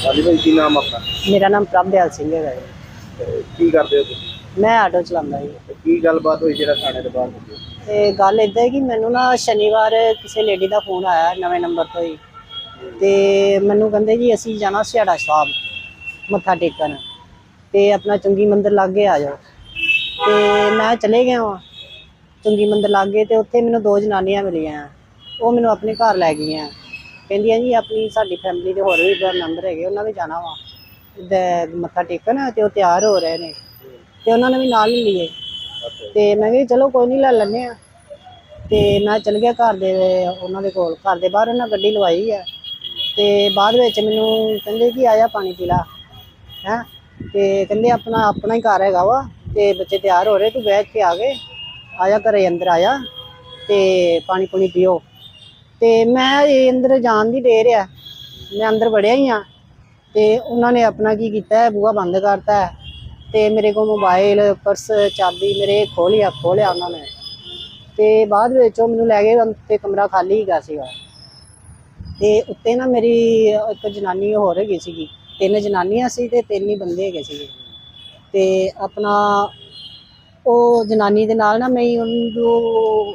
ਹਾਂਜੀ ਭਾਈ ਕੀ ਨਾਮ ਆਪਣਾ? ਮੇਰਾ ਨਾਮ ਪ੍ਰਭਦਿਆਲ ਸਿੰਘ ਹੈਗਾ ਜੀ। ਤੇ ਕੀ ਕਰਦੇ ਹੋ ਤੁਸੀਂ? ਮੈਂ ਆਟੋ ਚਲਾਉਂਦਾ ਜੀ। ਤੇ ਕੀ ਗੱਲਬਾਤ ਹੋਈ ਜਿਹੜਾ ਥਾਣੇ ਦੇ ਬਾਹਰ ਹੁੰਦੀ ਤੇ ਗੱਲ ਇਦਾਂ ਹੈ ਕਿ ਮੈਨੂੰ ਨਾ ਸ਼ਨੀਵਾਰ ਕਿਸੇ ਲੇਡੀ ਦਾ ਫੋਨ ਆਇਆ ਨਵੇਂ ਨੰਬਰ ਤੋਂ ਹੀ। ਤੇ ਮੈਨੂੰ ਕਹਿੰਦੇ ਜੀ ਅਸੀਂ ਜਾਣਾ ਸਿਆੜਾ ਸਾਹਿਬ ਮੱਥਾ ਟੇਕਣ। ਤੇ ਆਪਣਾ ਚੁੰਗੀ ਮੰਦਿਰ ਲਾਗੇ ਆ ਜਾਓ। ਤੇ ਮੈਂ ਚਲੇ ਗਿਆ ਵਾਂ ਚੁੰਗੀ ਮੰਦਿਰ ਲਾਗੇ ਤੇ ਉੱਥੇ ਮੈਨੂੰ ਦੋ ਜਨਾਨੀਆਂ ਮਿਲੀਆਂ। ਉਹ ਮੈਨੂੰ ਆਪਣੇ ਘਰ ਲੈ ਗਈਆਂ। ਕਹਿੰਦੀਆਂ ਜੀ, ਆਪਣੀ ਸਾਡੀ ਫੈਮਿਲੀ ਦੇ ਹੋਰ ਵੀ ਮੈਂਬਰ ਹੈਗੇ, ਉਹਨਾਂ ਵੀ ਜਾਣਾ ਵਾ। ਤੇ ਮੱਥਾ ਟੇਕਣ ਤੇ ਉਹ ਤਿਆਰ ਹੋ ਰਹੇ ਨੇ। ਤੇ ਉਹਨਾਂ ਨੇ ਵੀ ਨਾਲ ਹੀ ਲਈਏ। ਅੱਛਾ ਤੇ ਮੈਂ ਕਿਹਾ ਚਲੋ ਕੋਈ ਨਹੀਂ ਲੈ ਲੈਂਦੇ ਆ ਤੇ ਮੈਂ ਚਲ ਗਿਆ ਘਰ ਦੇ, ਉਹਨਾਂ ਦੇ ਕੋਲ। ਘਰ ਦੇ ਬਾਹਰ ਉਹਨਾਂ ਗੱਡੀ ਲਵਾਈ ਆ। ਤੇ ਬਾਅਦ ਵਿੱਚ ਮੈਨੂੰ ਕਹਿੰਦੇ ਕਿ ਆਇਆ ਪਾਣੀ ਪੀ ਲਾ। ਹੈ? ਤੇ ਕਹਿੰਦੇ ਆਪਣਾ ਆਪਣਾ ਹੀ ਘਰ ਹੈਗਾ ਵਾ। ਤੇ ਬੱਚੇ ਤਿਆਰ ਹੋ ਰਹੇ, ਤੂੰ ਬੈਠ ਕੇ ਆ ਗਏ। ਆਇਆ ਘਰੇ, ਅੰਦਰ ਆਇਆ ਤੇ ਪਾਣੀ ਪੁਣੀ ਪੀਓ। ਤੇ ਮੈਂ ਇਹ ਅੰਦਰ ਜਾਣ ਦੀ ਦੇਰ ਆ। ਮੈਂ ਅੰਦਰ ਵੜਿਆ ਹੀ ਆ। ਤੇ ਉਹਨਾਂ ਨੇ ਆਪਣਾ ਕੀ ਕੀਤਾ ਹੈ, ਬੂਹਾ ਬੰਦ ਕਰਤਾ ਹੈ। ਤੇ ਮੇਰੇ ਕੋਲ ਮੋਬਾਈਲ ਪਰਸ ਚਾਬੀ ਮੇਰੇ ਖੋਲਿਆ ਖੋਲਿਆ ਉਹਨਾਂ ਨੇ। ਤੇ ਬਾਅਦ ਵਿੱਚ ਉਹ ਮੈਨੂੰ ਲੈ ਗਏ ਤੇ ਕਮਰਾ ਖਾਲੀ ਹੈਗਾ ਸੀਗਾ। ਤੇ ਉੱਤੇ ਨਾ ਮੇਰੀ ਇੱਕ ਜਨਾਨੀ ਹੋਰ ਹੈਗੀ ਸੀਗੀ। ਤਿੰਨ ਜਨਾਨੀਆਂ ਸੀ ਤੇ ਤਿੰਨ ਹੀ ਬੰਦੇ ਹੈਗੇ ਸੀਗੇ। ਤੇ ਆਪਣਾ ਉਹ ਜਨਾਨੀ ਦੇ ਨਾਲ ਨਾ ਮੈਂ ਉਹਨੂੰ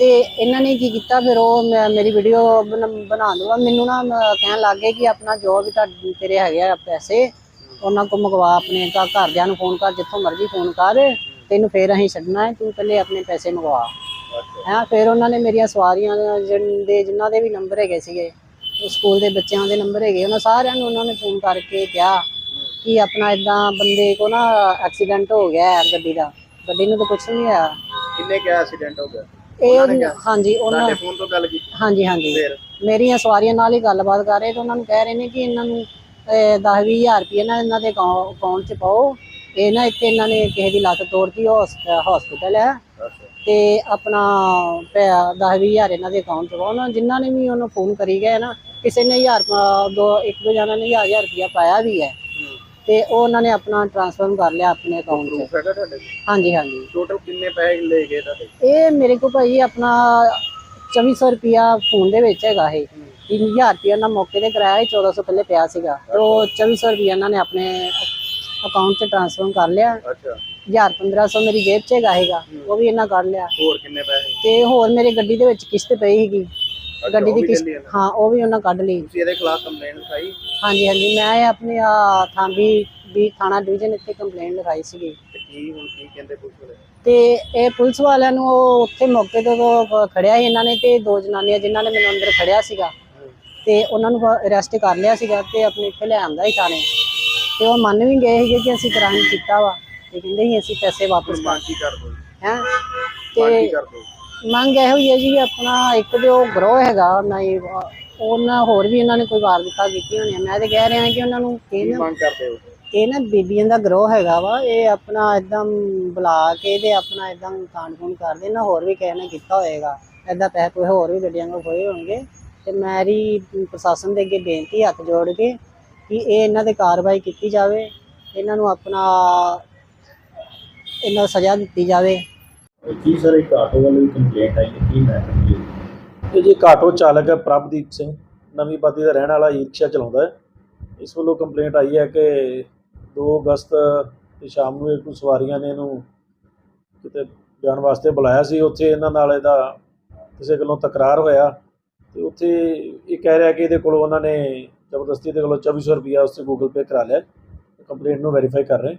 ਤੇ ਇਹਨਾਂ ਨੇ ਕੀ ਕੀਤਾ, ਫਿਰ ਉਹ ਮੈਂ- ਮੇਰੀ ਵੀਡੀਓ ਬਣਾ ਦੂਗਾ ਮੈਨੂੰ ਨਾ, ਮ- ਕਹਿਣ ਲੱਗ ਗਏ ਕਿ ਆਪਣਾ ਜੋ ਵੀ ਤੁਹਾਡੇ, ਤੇਰੇ ਹੈਗੇ ਆ ਪੈਸੇ, ਉਹਨਾਂ ਕੋ ਮੰਗਵਾ ਆਪਣੇ ਘਰ ਘਰਦਿਆਂ ਨੂੰ ਫੋਨ ਕਰ, ਜਿੱਥੋਂ ਮਰਜ਼ੀ ਫੋਨ ਕਰ। ਤੈਨੂੰ ਫੇਰ ਅਸੀਂ ਛੱਡਣਾ ਹੈ, ਤੂੰ ਪਹਿਲੇ ਆਪਣੇ ਪੈਸੇ ਮੰਗਵਾ। ਅੱਛਾ ਫਿਰ ਉਹਨਾਂ ਨੇ ਮੇਰੀਆਂ ਸਵਾਰੀਆਂ ਜਿਨ- ਦੇ, ਜਿਨ੍ਹਾਂ ਦੇ ਵੀ ਨੰਬਰ ਹੈਗੇ ਸੀਗੇ, ਉਹ ਸਕੂਲ ਦੇ ਬੱਚਿਆਂ ਦੇ ਨੰਬਰ ਹੈਗੇ, ਉਹਨਾਂ ਸਾਰਿਆਂ ਨੂੰ ਉਹਨਾਂ ਨੇ ਫੋਨ ਕਰਕੇ ਕਿਹਾ ਕਿ ਆਪਣਾ ਇਦਾਂ ਬੰਦੇ ਕੋ ਨਾ ਐਕਸੀਡੈਂਟ ਹੋ ਗਿਆ ਹੈ ਗੱਡੀ ਦਾ। ਗੱਡੀ ਨੂੰ ਤਾਂ ਕੁਝ ਨਹੀਂ ਹੋਇਆ ਕਿੰਨੇ ਕਿਹਾ ਐਕਸੀਡੈਂਟ ਹੋ ਗਿਆ ਇਹ ਹਾਂਜੀ ਉਹਨਾਂ ਤੁਹਾਡੇ ਫੋਨ ਤੋਂ ਗੱਲ ਕੀਤੀ। ਹਾਂਜੀ ਹਾਂਜੀ। ਫਿਰ? ਮੇਰੀਆਂ ਸਵਾਰੀਆਂ ਨਾਲ ਹੀ ਗੱਲਬਾਤ ਕਰ ਰਹੇ ਤੇ ਉਹਨਾਂ ਨੂੰ ਕਹਿ ਰਹੇ ਨੇ ਕਿ ਇਹਨਾਂ ਨੂੰ 10 ਹਜ਼ਾਰ ਰੁਪਏ ਨਾ ਇਹਨਾਂ ਦੇ ਅਕਾਊਂਟ 'ਚ ਪਾਓ। ਇਹ ਨਾ ਇੱਥੇ ਇਹਨਾਂ ਨੇ ਕਿਸੇ ਦੀ ਲੱਤ ਤੋੜਤੀ ਹਸਪੀਟਲ ਹੈ। ਤੇ ਆਪਣਾ 10 ਹਜ਼ਾਰ ਇਹਨਾਂ ਦੇ ਅਕਾਊਂਟ 'ਚ ਪਾਓ। ਨਾ ਜਿਨ੍ਹਾਂ ਨੇ ਵੀ ਉਹਨੂੰ ਫੋਨ ਕਰੀ ਗਏ ਨਾ ਕਿਸੇ ਨੇ ਹਜ਼ਾਰ ਪ- ਦੋ ਇੱਕ ਦੋ ਜਣਾਂ ਨੇ ਹਜ਼ਾਰ ਹਜ਼ਾਰ ਰੁਪਇਆ ਪਾਇਆ ਵੀ ਹੈ। ਤੇ ਉਹ ਉਹਨਾਂ ਨੇ ਆਪਣਾ ਟ੍ਰਾਂਸਫਰ ਕਰ ਲਿਆ ਆਪਣੇ ਅਕਾਊਂਟ 'ਚ ਪ੍ਰੂਫ ਹੈਗਾ ਤੁਹਾਡੇ ਹਾਂਜੀ ਹਾਂਜੀ। ਟੋਟਲ ਕਿੰਨੇ ਪੈਸੇ ਲੈ ਗਏ ਤੁਹਾਡੇ? ਇਹ ਮੇਰੇ ਕੋਲ ਭਾਈ ਆਪਣਾ 2400 ਰੁਪਿਆ ਫੋਨ ਦੇ ਵਿੱਚ ਹੈਗਾ ਇਹ। 3000 ਰੁਪਿਆ ਨਾ ਮੌਕੇ ਤੇ ਕਰਾਇਆ ਸੀ 1400 ਪਹਿਲੇ ਪਿਆ ਸੀਗਾ। ਤੇ ਉਹ 2400 ਰੁਪਿਆ ਇਹਨਾਂ ਨੇ ਆਪਣੇ ਅਕਾਊਂਟ 'ਚ ਟ੍ਰਾਂਸਫਰ ਕਰ ਲਿਆ। ਅੱਛਾ। 1000 1500 ਮੇਰੀ ਜੇਬ 'ਚ ਹੈਗਾ ਹੈਗਾ ਉਹ ਵੀ ਇਹਨਾਂ ਕੱਢ ਲਿਆ। ਹੋਰ ਕਿੰਨੇ ਪੈਸੇ? ਤੇ ਹੋਰ ਮੇਰੇ ਗੱਡੀ ਦੇ ਵਿੱਚ ਕਿਸ਼ਤ ਪਈ ਸੀਗੀ। ਗੱਡੀ ਦੀ ਕਿਸ਼ਤ। ਹਾਂ ਉਹ ਵੀ ਉਹਨਾਂ ਕੱਢ ਲਈ। ਤੁਸੀਂ ਇਹਦੇ ਖਿਲਾਫ ਕੰਪਲੇਂਟ ਲਿਖਾਈ? ਹਾਂਜੀ ਹਾਂਜੀ। ਮੈਂ ਆਪਣੇ ਆ ਥਾਂਬੀ ਵੀ ਥਾਣਾ ਡਿਵੀਜ਼ਨ ਇੱਥੇ ਕੰਪਲੇਂਟ ਲਗਾਈ ਸੀਗੀ। ਤੇ ਕੀ ਹੁਣ ਕੀ ਕਹਿੰਦੇ ਪੁਲਿਸ ਵਾਲੇ? ਤੇ ਇਹ ਪੁਲਿਸ ਵਾਲਿਆਂ ਨੂੰ ਉਹ ਉੱਥੇ ਮੌਕੇ ਤੋਂ ਖੜਿਆ ਸੀ ਇਹਨਾਂ ਨੇ ਤੇ ਦੋ ਜਨਾਨੀਆਂ ਜਿਨ੍ਹਾਂ ਨੇ ਮੈਨੂੰ ਅੰਦਰ ਖੜਿਆ ਸੀਗਾ। ਤੇ ਉਹਨਾਂ ਨੂੰ ਅਰੈਸਟ ਕਰ ਲਿਆ ਸੀਗਾ ਤੇ ਆਪਣੇ ਇੱਥੇ ਲੈ ਆਂਦਾ ਸੀ ਥਾਣੇ। ਤੇ ਉਹ ਮੰਨ ਵੀ ਗਏ ਸੀਗੇ ਕਿ ਅਸੀਂ ਕ੍ਰਾਈਮ ਕੀਤਾ ਵਾ। ਤੇ ਕਹਿੰਦੇ ਸੀ ਅਸੀਂ ਪੈਸੇ ਵਾਪਸ ਮੰਗ ਕੀ ਕਰ ਦੋ ਹੈ? ਤੇ ਕਰ ਦੋ ਮੰਗ ਇਹੋ ਹੀ ਹੈ ਜੀ ਆਪਣਾ ਇੱਕ ਤੇ ਉਹ ਗਰੋਹ ਹੈਗਾ ਨਹੀਂ ਉਹਨਾਂ ਹੋਰ ਵੀ ਇਹਨਾਂ ਨੇ ਕੋਈ ਵਾਰ ਦਿੱਤਾ ਕੀਤੀ ਹੋਣੀ ਆ। ਮੈਂ ਤੇ ਕਹਿ ਰਿਹਾ ਕਿ ਉਹਨਾਂ ਨੂੰ ਇਹ ਕੀ ਨਾ ਮੰਗ ਕਰਦੇ ਹੋ? ਇਹ ਨਾ ਬੀਬੀਆਂ ਦਾ ਗਰੋਹ ਹੈਗਾ ਵਾ ਇਹ ਆਪਣਾ ਇਦਾਂ ਬੁਲਾ ਕੇ ਤੇ ਆਪਣਾ ਇਦਾਂ ਕਾਂਡ ਕੂੰਡ ਕਰਦੇ ਨਾ ਹੋਰ ਵੀ ਕਿਸੇ ਨੇ ਕੀਤਾ ਹੋਏਗਾ। ਇਦਾਂ ਪੈਸੇ ਕੋਈ ਹੋਰ ਵੀ ਗੱਡੀਆਂ ਕੋਲ ਹੋਏ ਹੋਣਗੇ। ਤੇ ਮੇਰੀ ਪ੍ਰਸ਼ਾਸਨ ਦੇ ਅੱਗੇ ਬੇਨਤੀ ਹੱਥ ਜੋੜ ਕੇ ਕਿ ਇਹ ਇਹਨਾਂ ਤੇ ਕਾਰਵਾਈ ਕੀਤੀ ਜਾਵੇ ਇਹਨਾਂ ਨੂੰ ਆਪਣਾ ਇਹਨਾਂ ਨੂੰ ਸਜ਼ਾ ਦਿੱਤੀ ਜਾਵੇ। ਜੀ ਸਰ ਇੱਕ ਆਟੋ ਵਾਲੇ ਦੀ ਕੰਪਲੇਂਟ ਆਈ ਹੈ? ਕੀ ਮੈਟਰ ਜੀ ਇਹ ਜੀ ਆਟੋ ਚਾਲਕ ਹੈ, ਪ੍ਰਭਦੀਪ ਸਿੰਘ। ਨਵੀਂ ਬਾਦੀ ਦਾ ਰਹਿਣ ਵਾਲਾ ਈ ਰਿਕਸ਼ਾ ਚਲਾਉਂਦਾ ਹੈ। ਇਸ ਵੱਲੋਂ ਕੰਪਲੇਂਟ ਆਈ ਹੈ ਕਿ 2 ਅਗਸਤ ਦੀ ਸ਼ਾਮ ਨੂੰ ਇੱਕ ਸਵਾਰੀਆਂ ਨੇ ਇਹਨੂੰ ਕਿਤੇ ਜਾਣ ਵਾਸਤੇ ਬੁਲਾਇਆ ਸੀ। ਉੱਥੇ ਇਹਨਾਂ ਨਾਲ ਇਹਦਾ ਕਿਸੇ ਗੱਲੋਂ ਤਕਰਾਰ ਹੋਇਆ ਤੇ ਉੱਥੇ ਇਹ ਕਹਿ ਰਿਹਾ ਕਿ ਇਹਦੇ ਕੋਲੋਂ ਉਹਨਾਂ ਨੇ ਜ਼ਬਰਦਸਤੀ ਇਹਦੇ ਕੋਲੋਂ 2400 ਰੁਪਇਆ ਉਸਤੇ ਗੂਗਲ ਪੇ ਕਰਾ ਲਿਆ। ਕੰਪਲੇਂਟ ਨੂੰ ਵੈਰੀਫਾਈ ਕਰ ਰਹੇ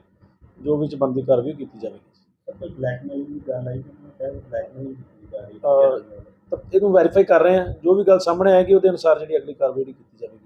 ਜੋ ਵਿੱਚ ਚ ਬਣਦੀ ਕਾਰਵਾਈ ਕੀਤੀ ਜਾਵੇਗੀ। ਸਰ ਕੋਈ ਬਲੈਕਮੇਲ ਦੀ ਗੱਲ ਆਈ ਕਿ ਬਲੈਕਮੇਲ ਕੀਤੀ ਜਾ ਰਹੀ ਹੈ। ਤਾਂ ਇਹਨੂੰ ਵੈਰੀਫਾਈ ਕਰ ਰਹੇ ਹਾਂ। ਜੋ ਵੀ ਗੱਲ ਸਾਹਮਣੇ ਆਏਗੀ, ਉਹਦੇ ਅਨੁਸਾਰ ਜਿਹੜੀ ਅਗਲੀ ਕਾਰਵਾਈ ਕੀਤੀ ਜਾਵੇਗੀ।